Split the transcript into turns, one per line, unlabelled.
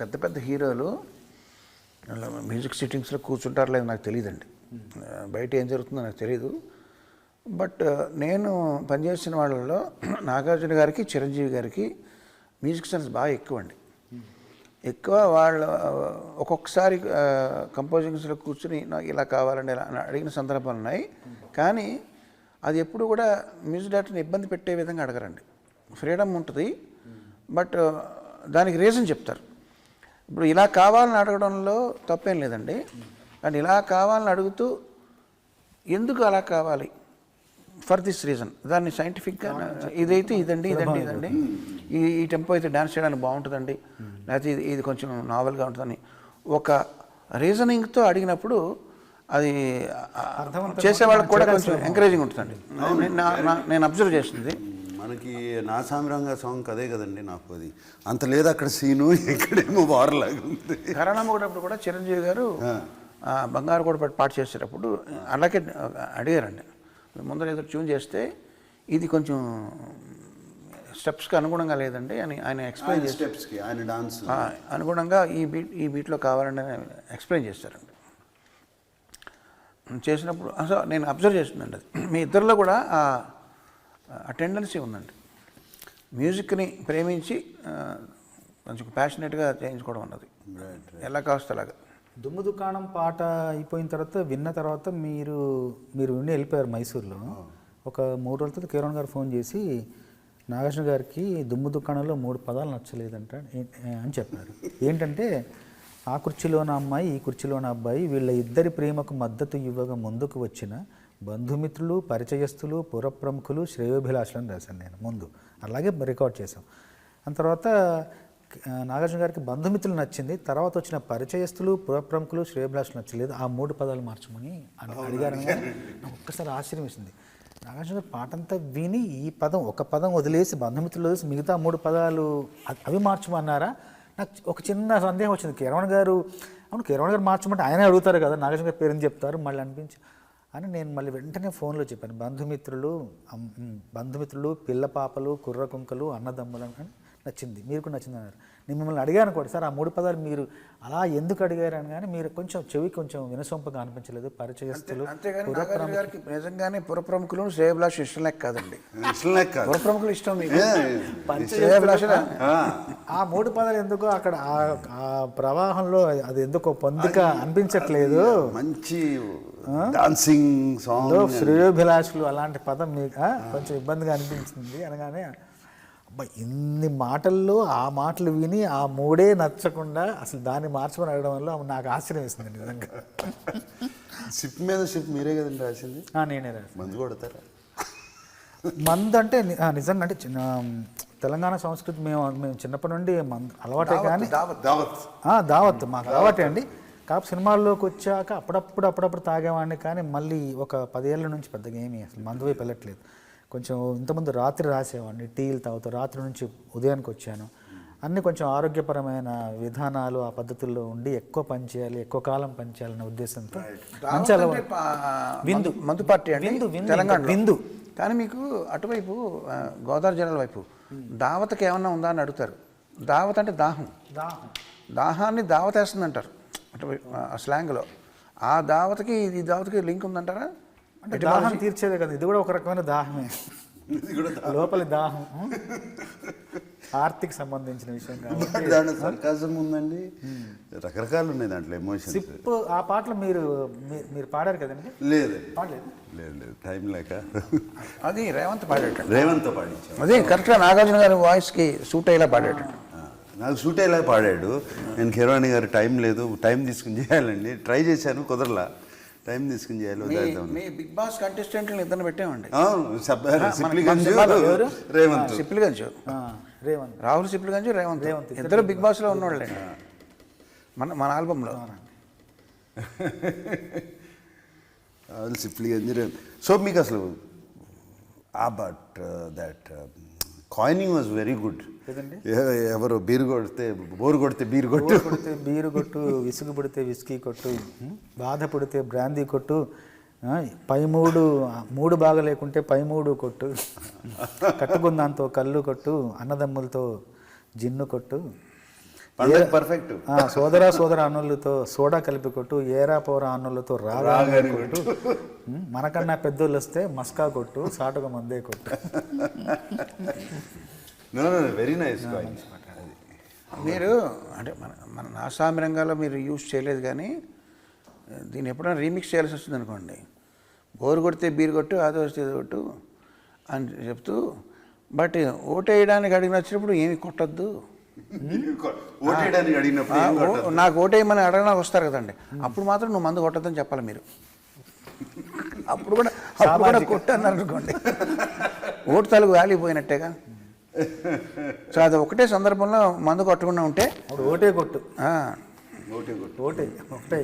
పెద్ద పెద్ద హీరోలు మ్యూజిక్ సిట్టింగ్స్లో కూర్చుంటారో లేదో నాకు తెలియదండి బయట ఏం జరుగుతుందో నాకు తెలియదు బట్ నేను పనిచేసిన వాళ్ళలో నాగార్జున గారికి చిరంజీవి గారికి మ్యూజిక్ సెన్స్ బాగా ఎక్కువ అండి ఎక్కువ వాళ్ళ ఒక్కొక్కసారి కంపోజింగ్స్లో కూర్చుని నాకు ఇలా కావాలండి ఇలా అని అడిగిన సందర్భాలు ఉన్నాయి. కానీ అది ఎప్పుడు కూడా మ్యూజిక్ డైరెక్టర్ని ఇబ్బంది పెట్టే విధంగా అడగరండి. ఫ్రీడమ్ ఉంటుంది. బట్ దానికి రీజన్ చెప్తారు. ఇప్పుడు ఇలా కావాలని అడగడంలో తప్పేం లేదండి. కానీ ఇలా కావాలని అడుగుతూ ఎందుకు అలా కావాలి? ఫర్ దిస్ రీజన్ దాన్ని సైంటిఫిక్గా ఇదైతే ఇదండి ఇదండి ఇదండి. ఈ ఈ టెంపో అయితే డాన్స్ చేయడానికి బాగుంటుందండి. లేకపోతే ఇది ఇది కొంచెం నావల్గా ఉంటుందని. ఒక రీజనింగ్తో అడిగినప్పుడు అది ఆ, చేసే వాళ్ళకి కూడా కొంచెం ఎంకరేజింగ్ ఉంటుందండి. నేను అబ్జర్వ్ చేసింది.
మనకి నా సామిరంగా సాంగ్ అదే కదండి నాకు అది. అంత లేదు అక్కడ సీను ఇక్కడేమో వారలాగా ఉంది.
కరోనా ఒకటప్పుడు కూడా చిరంజీవి గారు బంగారు కూడా పాట పాట చేసేటప్పుడు అలాగే అడిగారండి. ముందర ఏదో ట్యూన్ చేస్తే ఇది కొంచెం స్టెప్స్కి అనుగుణంగా లేదండి అని ఆయన ఎక్స్ప్లెయిన్
స్టెప్స్కి ఆయన డాన్స్
అనుగుణంగా ఈ బీట్ ఈ బీట్లో కావాలని ఎక్స్ప్లెయిన్ చేస్తారండి. చేసినప్పుడు అసలు నేను అబ్జర్వ్ చేస్తుందండి అది. మీ ఇద్దరిలో కూడా ఆ టెండెన్సీ ఉందండి. మ్యూజిక్ని ప్రేమించి కొంచెం ప్యాషనెట్గా చేయించుకోవడం అన్నది. ఎలా కావస్తే అలాగా.
దుమ్ము దుకాణం పాట అయిపోయిన తర్వాత విన్న తర్వాత మీరు మీరు విని వెళ్ళిపోయారు మైసూర్లో. ఒక మూడు రోజుల తర్వాత కిరణ్ గారు ఫోన్ చేసి నాగార్జున గారికి దుమ్ము దుకాణంలో మూడు పదాలు నచ్చలేదంట అని చెప్పారు. ఏంటంటే ఆ కుర్చీలోన అమ్మాయి ఈ కుర్చీలోన అబ్బాయి వీళ్ళ ఇద్దరి ప్రేమకు మద్దతు ఇవ్వగా ముందుకు వచ్చిన బంధుమిత్రులు పరిచయస్తులు పురప్రముఖులు శ్రేయోభిలాషులను రాశాను నేను ముందు. అలాగే రికార్డ్ చేశాం. ఆ తర్వాత నాగార్జున గారికి బంధుమిత్రులు నచ్చింది. తర్వాత వచ్చిన పరిచయస్తులు పురప్రముఖులు శ్రేయభిలాషులు నచ్చలేదు. ఆ మూడు పదాలు మార్చమని అని అడిగారు నాకు ఒక్కసారి ఆశ్చర్యం వేసింది నాగార్జున గారు పాట అంతా విని ఈ పదం ఒక పదం వదిలేసి బంధుమిత్రులు వదిలేసి మిగతా మూడు పదాలు అవి మార్చమన్నారా? నాకు ఒక చిన్న సందేహం వచ్చింది. కిరణ్ గారు అవును కిరణ్ గారు మార్చమంటే ఆయనే అడుగుతారు కదా నాగార్జున గారి పేరుని చెప్తారు మళ్ళీ అనిపించి అని నేను మళ్ళీ వెంటనే ఫోన్లో చెప్పాను. బంధుమిత్రులు బంధుమిత్రులు పిల్ల పాపలు కుర్ర కుంకలు అన్నదమ్ములు అని నచ్చింది. మీరు కూడా నచ్చింది అన్నారు. నేను మిమ్మల్ని అడిగాను కూడా సార్ ఆ మూడు పదాలు మీరు అలా ఎందుకు అడిగారు? అని కానీ మీరు కొంచెం చెవి కొంచెం వినసొంపగా అనిపించలేదు. పరిచయస్తులు
అంతేగాని నాగార్జున గారికి నిజంగానే పురప్రముఖులు శ్రేయభిలాష్ ఇష్టం లేక కాదండి. పురప్రముఖులు ఇష్టం
ఆ,
ఆ మూడు పదాలు ఎందుకో అక్కడ ఆ ప్రవాహంలో అది ఎందుకో పొందిక అనిపించట్లేదు.
మంచి డాన్సింగ్ సాంగ్
శ్రేయోభిలాషులు అలాంటి పదం మీకు కొంచెం ఇబ్బందిగా అనిపించింది అనగానే అబ్బా ఇన్ని మాటల్లో ఆ మాటలు విని ఆ మూడే నచ్చకుండా అసలు దాన్ని మార్చమని అడగడం వల్ల నాకు ఆశ్చర్యం వేసింది నిజంగా.
సిప్ మీద సిప్ మీరే కదండి రాసింది?
నేనే.
మందు కొడతారా?
మందు అంటే నిజంగా అంటే చిన్న తెలంగాణ సంస్కృతి మేము మేము చిన్నప్పటి నుండి మందు అలవాటే కానీ
దావత్
దావత్
మాకు అలవాటే అండి. కాకపోతే సినిమాల్లోకి వచ్చాక అప్పుడప్పుడు అప్పుడప్పుడు తాగేవాడిని కానీ మళ్ళీ ఒక పదేళ్ళ నుంచి పెద్దగా ఏమీ అసలు మందు వైపు వెళ్ళట్లేదు. కొంచెం ఇంతకుముందు రాత్రి రాసేవాడిని టీలు తాగుతూ రాత్రి నుంచి ఉదయానికి వచ్చాను. అన్నీ కొంచెం ఆరోగ్యపరమైన విధానాలు ఆ పద్ధతుల్లో ఉండి ఎక్కువ పని చేయాలి ఎక్కువ కాలం పని చేయాలనే ఉద్దేశంతో మంచి విందు.
మందు- పార్టీ
విందు,
తెలంగాణ
విందు.
కానీ మీకు అటువైపు గోదావరి జిల్లాల వైపు దావతకి ఏమన్నా ఉందా అని అడుగుతారు. దావత్ అంటే దాహం. దాహాన్ని దావతేస్తుంది అంటారు ఆ స్లాంగ్లో. ఆ దావతకి ఈ దావతకి లింక్ ఉందంటారా?
అంటే దాహం తీర్చేదే కదా ఇది కూడా ఒక రకమైన దాహమే.
ఇది కూడా
లోపలి దాహం ఆర్తికి సంబంధించిన విషయం
దాంట్లో సర్కాజం ఉందండి. రకరకాలు ఉన్నాయి దాంట్లో ఎమోషన్స్
సిప్ ఆ పాటలు మీరు మీ- మీరు పాడారు కదండి?
లేదు
పాడలేదు?
లేదు లేదు టైం లేక.
అది రేవంత్ పాడేటండి
రేవంత్తో పాడించాం
అదే కరెక్ట్గా నాగార్జున గారి వాయిస్కి సూట్ అయ్యేలా పాడేటండి
ఆ, నాకు షూట్ అయ్యేలా పాడాడు. నేను కిరవాణి గారు టైం లేదు టైం తీసుకుని చేయాలండి. ట్రై చేశాను కుదరలా. టైం తీసుకుని చేయాలి
మీ బిగ్ బాస్ కంటెస్టెంట్లను ఇద్దరు పెట్టామండి?
రేవంత్.
సిప్లి గంజు.
ఆ, రేవంత్.
రాహుల్ సిప్లి గంజు రేవంత్.
రేవంత్
ఇద్దరు బిగ్ బాస్లో ఉన్నవాళ్ళండి మన మన ఆల్బంలో.
రాహుల్ సిప్లి గంజు రేవంత్. సో మీకు అసలు ఆ but that coining was very good? ఎవరు బీరు కొడితే బోరు కొడితే బీరు కొట్టు
బోరు కొడితే బీరు కొట్టు విసుగు పుడితే విస్కీ కొట్టు? బాధ పుడితే బ్రాందీ కొట్టు పై మూడు మూడు బాగా లేకుంటే పై మూడు కొట్టు కట్టుకుందాంతో కళ్ళు కొట్టు అన్నదమ్ములతో జిన్ను కొట్టు
పర్ఫెక్ట్
ఆ, సోదర సోదర అన్నులతో సోడా కలిపి కొట్టు ఏరా పోరా అన్నులతో రాగా
రాగాని
కొట్టు. మనకన్నా పెద్దోళ్ళు వస్తే మస్కా కొట్టు సాటుగా మందే కొట్టు.
నో నో వెరీ నైస్
మీరు అంటే మన మన నాసామి రంగాల్లో మీరు యూజ్ చేయలేదు కానీ దీన్ని ఎప్పుడైనా రీమిక్స్ చేయాల్సి వస్తుంది అనుకోండి బోరు కొడితే బీరు కొట్టు ఆదో వస్తే ఇది కొట్టు అని చెప్తూ బట్ ఓటేయడానికి అడిగిన వచ్చినప్పుడు ఏమి కొట్టద్దు? నాకు ఓటేయమని అడగడానికి వస్తారు కదండి. అప్పుడు మాత్రం నువ్వు మందు కొట్టద్దని చెప్పాలి మీరు. అప్పుడు కూడా అప్పుడు కూడా కొట్టు అన్నారు అనుకోండి ఓటు తాలూకు వాల్యూ పోయినట్టేగా సో అది ఒకటే సందర్భంలో మందు కొట్టకుండా ఉంటే
ఓటే కొట్టు.
ఆ,
ఓటే కొట్టు.
ఓటే ఒకటే